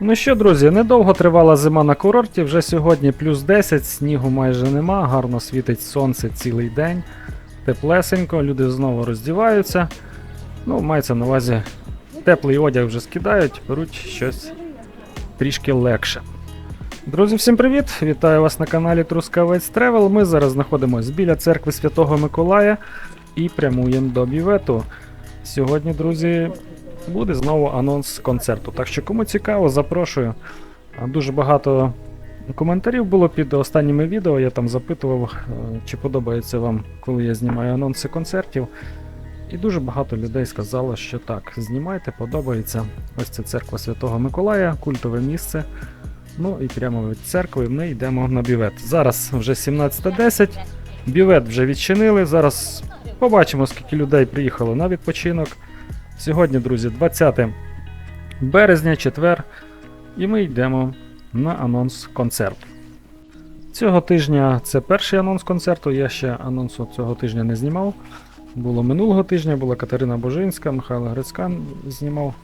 Ну що, друзі, недовго тривала зима на курорті, вже сьогодні плюс 10, снігу майже нема, гарно світить сонце цілий день, теплесенько, люди знову роздіваються. Ну, мається на увазі, теплий одяг вже скидають, беруть щось трішки легше. Друзі, всім привіт! Вітаю вас на каналі Трускавець Тревел. Ми зараз знаходимося біля церкви Святого Миколая і прямуємо до бювету. Сьогодні, друзі, буде знову анонс концерту. Так що, кому цікаво, запрошую. Дуже багато коментарів було під останніми відео. Я там запитував, е, чи подобається вам, коли я знімаю анонси концертів. І дуже багато людей сказало, що так, знімайте, подобається. Ось це церква Святого Миколая, культове місце. Ну і прямо від церкви ми йдемо на бювет. Зараз вже 17.10. Бювет вже відчинили. Зараз побачимо, скільки людей приїхало на відпочинок. Сьогодні, друзі, 20 березня, четвер, і ми йдемо на анонс концерту. Цього тижня це перший анонс концерту. Я ще анонсу цього тижня не знімав. Було минулого тижня, була Катерина Божинська, Михайло Грицькан знімав.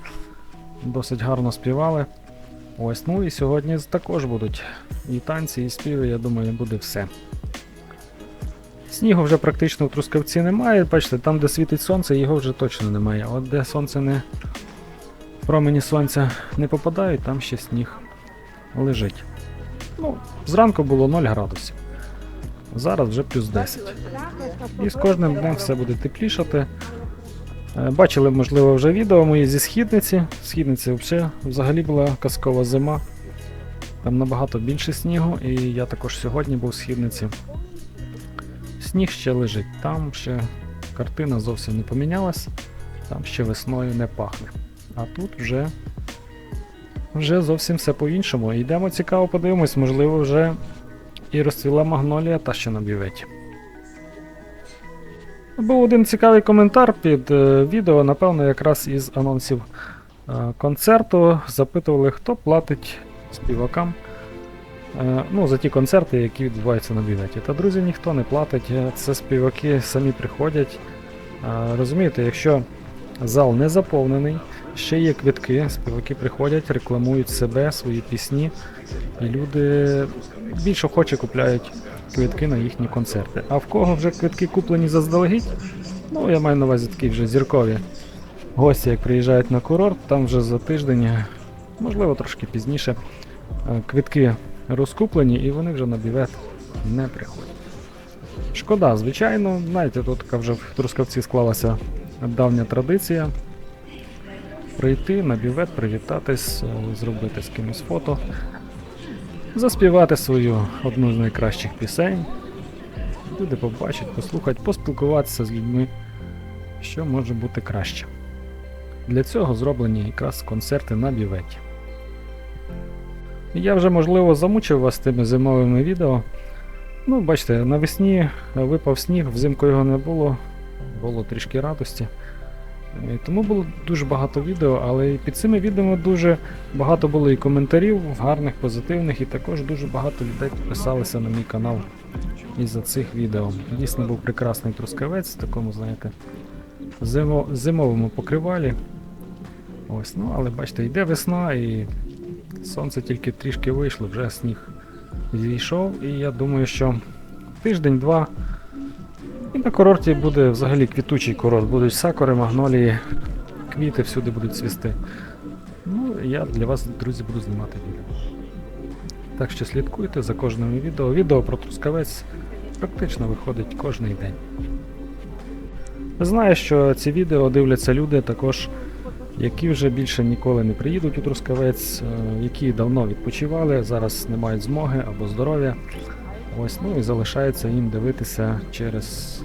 Досить гарно співали. Ось, ну і сьогодні також будуть і танці, і співи, я думаю, буде все. Снігу вже практично в Трускавці немає. Бачите, там, де світить сонце, його вже точно немає. От де сонце не промені сонця не попадають, там ще сніг лежить. Ну, зранку було 0 градусів. Зараз вже плюс 10. І з кожним днем все буде теплішати. Е, Бачили, можливо, вже відео мої зі східниці. Східниці взагалі, взагалі була казкова зима. Там набагато більше снігу, і я також сьогодні був в східниці. Сніг ще лежить, там ще картина зовсім не помінялась, там ще весною не пахне. А тут вже, вже зовсім все по-іншому. Йдемо цікаво, подивимось, можливо, вже і розцвіла магнолія та ще на бюветі. Був один цікавий коментар під е, відео, напевно, якраз із анонсів е, концерту. Запитували, хто платить співакам ну, за ті концерти, які відбуваються на бюветі. Та друзі, ніхто не платить, е, це співаки самі приходять. Е, Розумієте, якщо зал не заповнений, ще є квитки, співаки приходять, рекламують себе, свої пісні, і люди більш охоче купляють квитки на їхні концерти. А в кого вже квитки куплені заздалегідь, ну я маю на увазі такі вже зіркові гості, як приїжджають на курорт, там вже за тиждень, можливо трошки пізніше, е, квитки розкуплені і вони вже на бівет не приходять. Шкода, звичайно, знаєте, тут така вже в Трускавці склалася давня традиція. Прийти на бівет, привітатись, е, зробити з кимось фото, заспівати свою одну з найкращих пісень. Люди побачать, послухать, поспілкуватися з людьми, що може бути краще. Для цього зроблені якраз концерти на бюветі. Я вже, можливо, замучив вас тими зимовими відео. Ну, бачите, навесні випав сніг, взимку його не було, було трішки радості. Е, Тому було дуже багато відео, але і під цими відео дуже багато було і коментарів, гарних, позитивних, і також дуже багато людей підписалися на мій канал із-за цих відео. Дійсно був прекрасний трускавець в такому, знаєте, зимо, зимовому покривалі. Ось, ну, але бачите, йде весна і сонце тільки трішки вийшло, вже сніг зійшов, і я думаю, що тиждень-два. І на курорті буде взагалі квітучий курорт. Будуть сакури, магнолії, квіти всюди будуть цвісти. Ну, я для вас, друзі, буду знімати відео. Так що слідкуйте за кожним відео. Відео про Трускавець практично виходить кожен день. Знаю, що ці відео дивляться люди також, які вже більше ніколи не приїдуть у Трускавець, е, які давно відпочивали, зараз не мають змоги або здоров'я. Ось, ну і залишається їм дивитися через,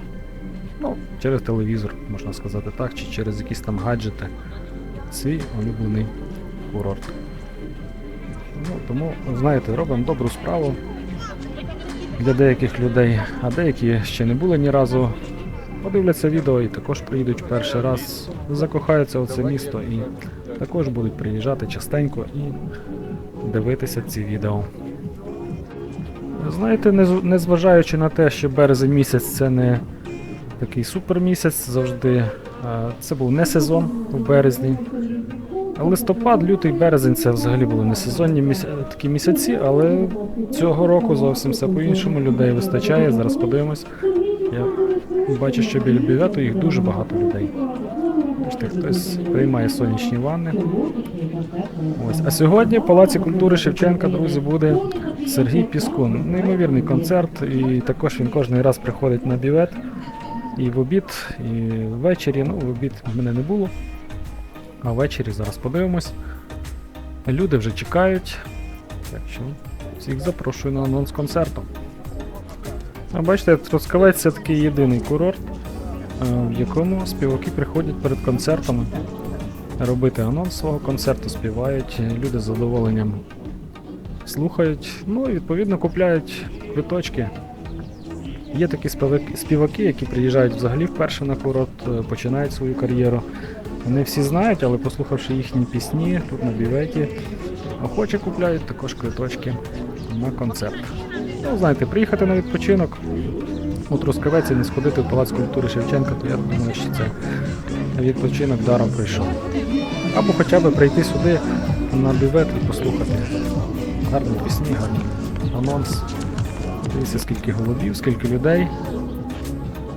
ну, через телевізор, можна сказати так, чи через якісь там гаджети свій улюблений курорт. Ну, тому, знаєте, робимо добру справу для деяких людей, а деякі ще не були ні разу. Подивляться відео і також приїдуть перший раз, закохаються в це місто і також будуть приїжджати частенько і дивитися ці відео. Знаєте, незважаючи на те, що березень місяць це не такий супер місяць, завжди е, це був не сезон у березні. Листопад, лютий, березень це взагалі були не сезонні міс... такі місяці, але цього року зовсім все по-іншому. Людей вистачає. Зараз подивимось. Я бачу, що біля бювету їх дуже багато людей. Бачите, хтось приймає сонячні ванни. Ось. А сьогодні в Палаці культури Шевченка, друзі, буде Сергій Піскун. Неймовірний концерт, і також він кожен раз приходить на бювет. І в обід, і ввечері. Ну, в обід мене не було. А ввечері зараз подивимось. Люди вже чекають. Так що всіх запрошую на анонс концерту. А бачите, Трускавець це такий єдиний курорт, е, в якому співаки приходять перед концертами робити анонс свого концерту, співають, люди з задоволенням слухають, ну і відповідно купляють квиточки. Є такі співаки, які приїжджають взагалі вперше на курорт, е, починають свою кар'єру. Вони всі знають, але послухавши їхні пісні тут на біветі, охоче купляють також квиточки на концерт. Ну, знаєте, приїхати на відпочинок у Трускавець і не сходити в Палац культури Шевченка, то я думаю, що це відпочинок даром прийшов. Або хоча б прийти сюди на бювет і послухати. Гарні пісні, гарний анонс. Дивіться, скільки голубів, скільки людей.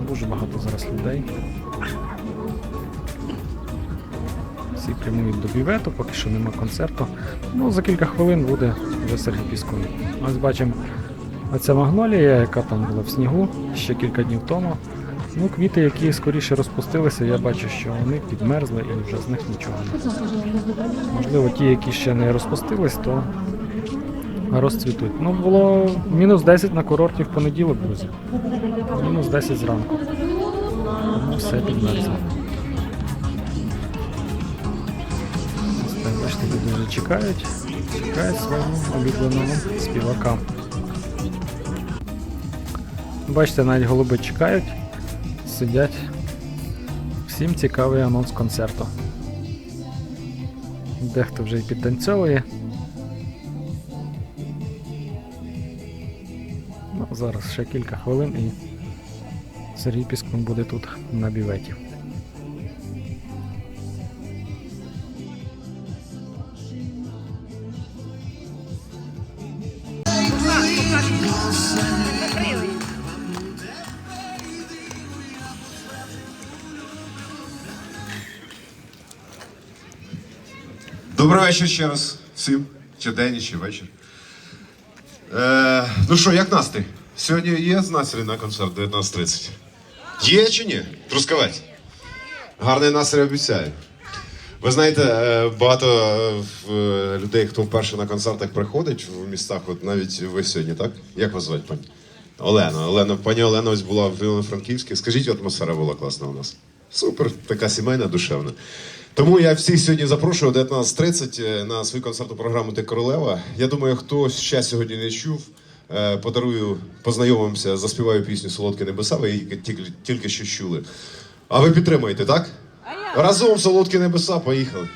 Дуже багато зараз людей. Всі прямують до бювету, поки що нема концерту. Ну, за кілька хвилин буде вже Сергій Піскун. Ось бачимо оця магнолія, яка там була в снігу ще кілька днів тому. Ну, квіти, які скоріше розпустилися, я бачу, що вони підмерзли і вже з них нічого немає. Можливо, ті, які ще не розпустились, то розцвітуть. Ну, було мінус 10 на курорті в понеділок, друзі. Мінус 10 зранку. Тому все підмерзло. Бачите, люди вже чекають, чекають свого улюбленого співака. Бачите, навіть голуби чекають, сидять. Всім цікавий анонс концерту. Дехто вже і підтанцьовує. Ну, зараз ще кілька хвилин і Сергій Піскун буде тут на біветі. Добрий вечір ще раз всім. Чи день, чи вечір. Е, ну що, як настрій? Сьогодні є настрій на концерт 19.30? Є чи ні? Трускавець. Гарний настрій обіцяю. Ви знаєте, е, багато е, людей, хто вперше на концертах приходить в містах, от навіть ви сьогодні, так? Як вас звати, пані? Олена. Олена, пані Олена ось була в Івано-Франківській. Скажіть, атмосфера була класна у нас. Супер, така сімейна, душевна. Тому я всіх сьогодні запрошую о 19.30 е, на свою концертну програму Ти королева. Я думаю, хто ще сьогодні не чув, е, подарую, познайомимося, заспіваю пісню Солодкі небеса. Ви її тільки, тільки що чули. А ви підтримуєте, так? Разом солодкі небеса, поїхали.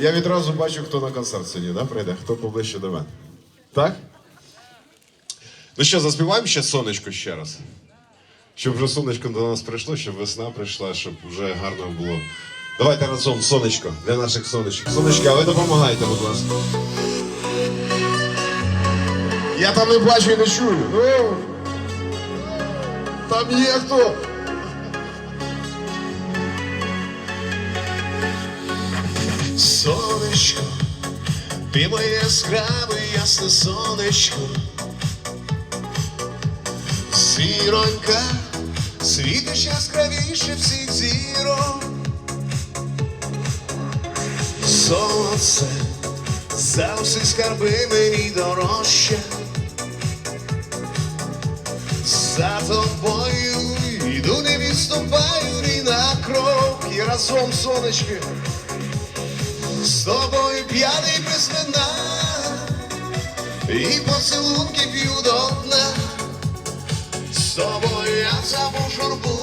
Я відразу бачу, хто на концерт сьогодні, да, прийде, хто поближче до мене. Так? Ну що, заспіваємо ще сонечко ще раз. Щоб вже сонечко до нас прийшло, щоб весна прийшла, щоб вже гарно було. Давайте разом сонечко для наших сонечок. Сонечки, а ви допомагайте, будь ласка. Я там не бачу і не чую. Ну, там є хто. Сонечко, ти моє яскраве ясне сонечко. Зіронька, світиш яскравіше всіх зірок. Сонце, за усі скарби мені дорожче. За тобою йду, не відступаю ні на крок. І разом сонечки. З тобою п'яний без вина І поцілунки п'ю до дна З тобою я забув журбу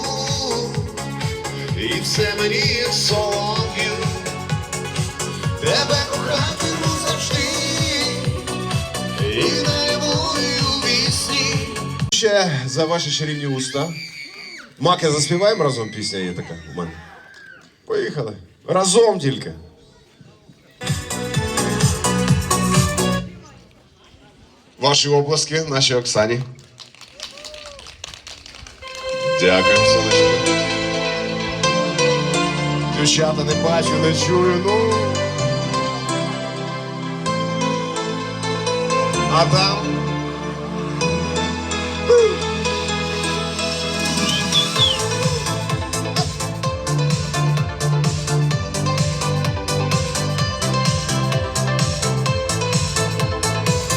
І все мені є солодким тебе кохатиму завжди. Ще за ваші чарівні уста. Маке, заспіваємо разом пісня є така у мене. Поїхали. Разом тільки. Ваші обласки, нашій Оксані. Дякую, сонечко. Дівчата не бачу, не чую, ну. А там.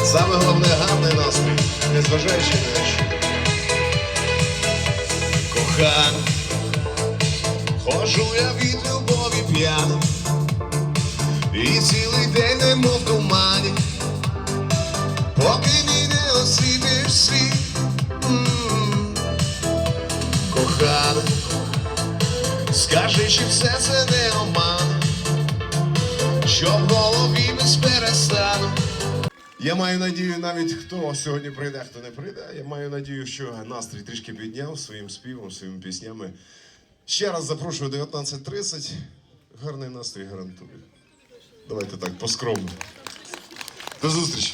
Саме головне гарний настрій, незважаючи на що. Кохана, ходжу я від любові п'яна, і цілий день немов тумані, поки мій не освітиш світ. Скажи, чи все це не оман, що в голові без перестану. Я маю надію, навіть хто сьогодні прийде, хто не прийде. Я маю надію, що настрій трішки підняв своїм співом, своїми піснями. Ще раз запрошую 19.30. Гарний настрій гарантую. Давайте так, поскромно. До зустрічі.